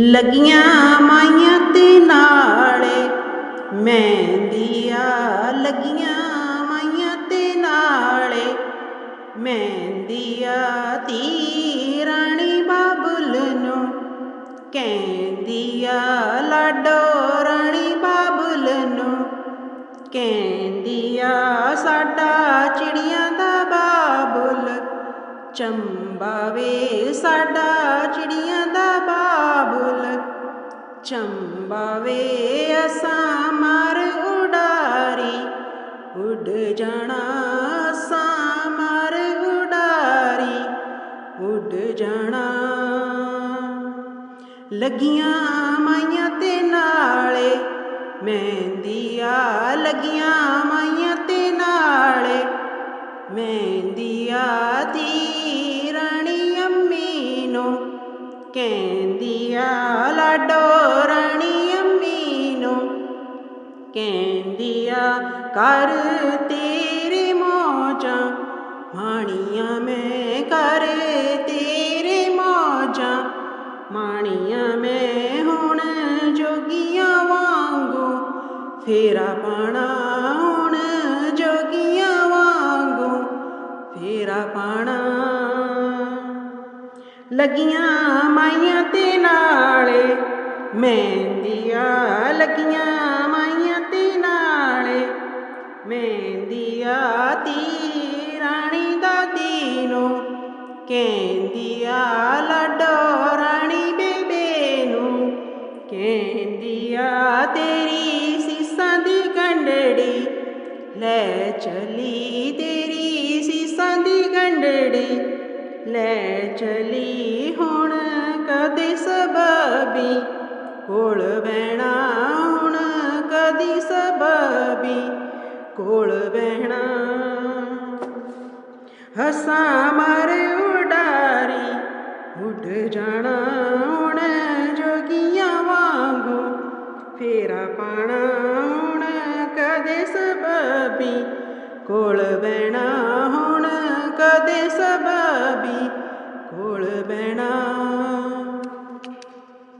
ਲੱਗੀਆਂ ਮਾਈਆਂ ਤੇ ਨਾਲੇ, ਮਹਿੰਦੀਆਂ ਲੱਗੀਆਂ ਮਾਈਆਂ ਤੇ ਨਾਲੇ, ਮਹਿੰਦੀਆਂ ਧੀ ਰਾਣੀ ਬਾਬੁਲ ਨੂੰ ਕਹਿੰਦੀਆ, ਲਾਡੋ ਰਾਣੀ ਬਾਬੁਲ ਨੂੰ ਕਹਿੰਦੀਆ, ਸਾਡਾ ਚਿੜੀਆਂ ਦਾ ਬਾਬੁਲ ਚੰਬਾਵੇ ਸਾਡਾ ਚਿੜੀਆਂ ਦਾ ਬਾਬੁਲ ਚੰਬਾਵੇ, ਅਸਾਂ ਮਾਰ ਉਡਾਰੀ। ਉੱਡ ਜਾਣਾ ਅਸਾਂ ਮਾਰ ਉਡਾਰੀ। ਉੱਡ ਜਾਣਾ। ਲੱਗੀਆਂ ਮਾਈਆਂ ਤੇ ਨਾਲੇ ਮਹਿੰਦੀਆਂ ਲੱਗੀਆਂ ਮਾਈਆਂ ਤੇ ਨਾਲੇ। ਮਹਿੰਦੀਆਂ ਦੀ ਰਾਣੀ ਅੰਮੀ ਨੂੰ ਕਹਿੰਦੀਆ ਲਾਡੋ ਕਹਿੰਦੀਆ, ਕਰ ਤੇਰੇ ਮੌਜਾਂ, ਮਾਣੀਆਂ ਮੈਂ ਕਰ ਤੇਰੇ ਮੌਜਾਂ, ਮਾਣੀਆਂ ਮੈਂ ਹੁਣ ਜੋਗੀਆਂ ਵਾਂਗੂ, ਫੇਰਾ ਪਾਣਾ ਹੁਣ ਜੋਗੀਆਂ ਵਾਂਗੂ, ਫੇਰਾ ਪਾਣਾ। ਲੱਗੀਆਂ ਮਾਈਆਂ ਤੇ ਨਾਲੇ, ਮਹਿੰਦੀਆਂ ਮਹਿੰਦੀਆਂ ਤੀ ਰਾਣੀ ਦਾਦੀ ਨੂੰ ਕਹਿੰਦੀਆ ਲਾਡੋ ਰਾਣੀ ਬੇਬੇ ਨੂੰ, ਕਹਿੰਦੀਆ ਤੇਰੀ ਸੀਸਾਂ ਦੀ ਗੰਢੜੀ ਲੈ ਚਲੀ ਤੇਰੀ ਸੀਸਾਂ ਦੀ ਗੰਢੜੀ ਲੈ ਚਲੀ ਹੁਣ ਕਦੇ ਸਬਬੀ, ਕੋਲ ਬਹਿਣਾ ਹੁਣ ਕਦੀ ਸਬਬੀ ਕੋਲ ਬਹਿਣਾ। ਹਸਾਂ ਮਾਰ ਉਡਾਰੀ, ਉੱਡ ਜਾਣਾ ਹੁਣ ਜੋਗੀਆਂ ਵਾਂਗੂ। ਫੇਰਾ ਪਾਣਾ ਹੁਣ ਕਦੇ ਸਬਬੀ, ਕੋਲ ਬਹਿਣਾ ਹੁਣ ਕਦੇ ਸਬਬੀ।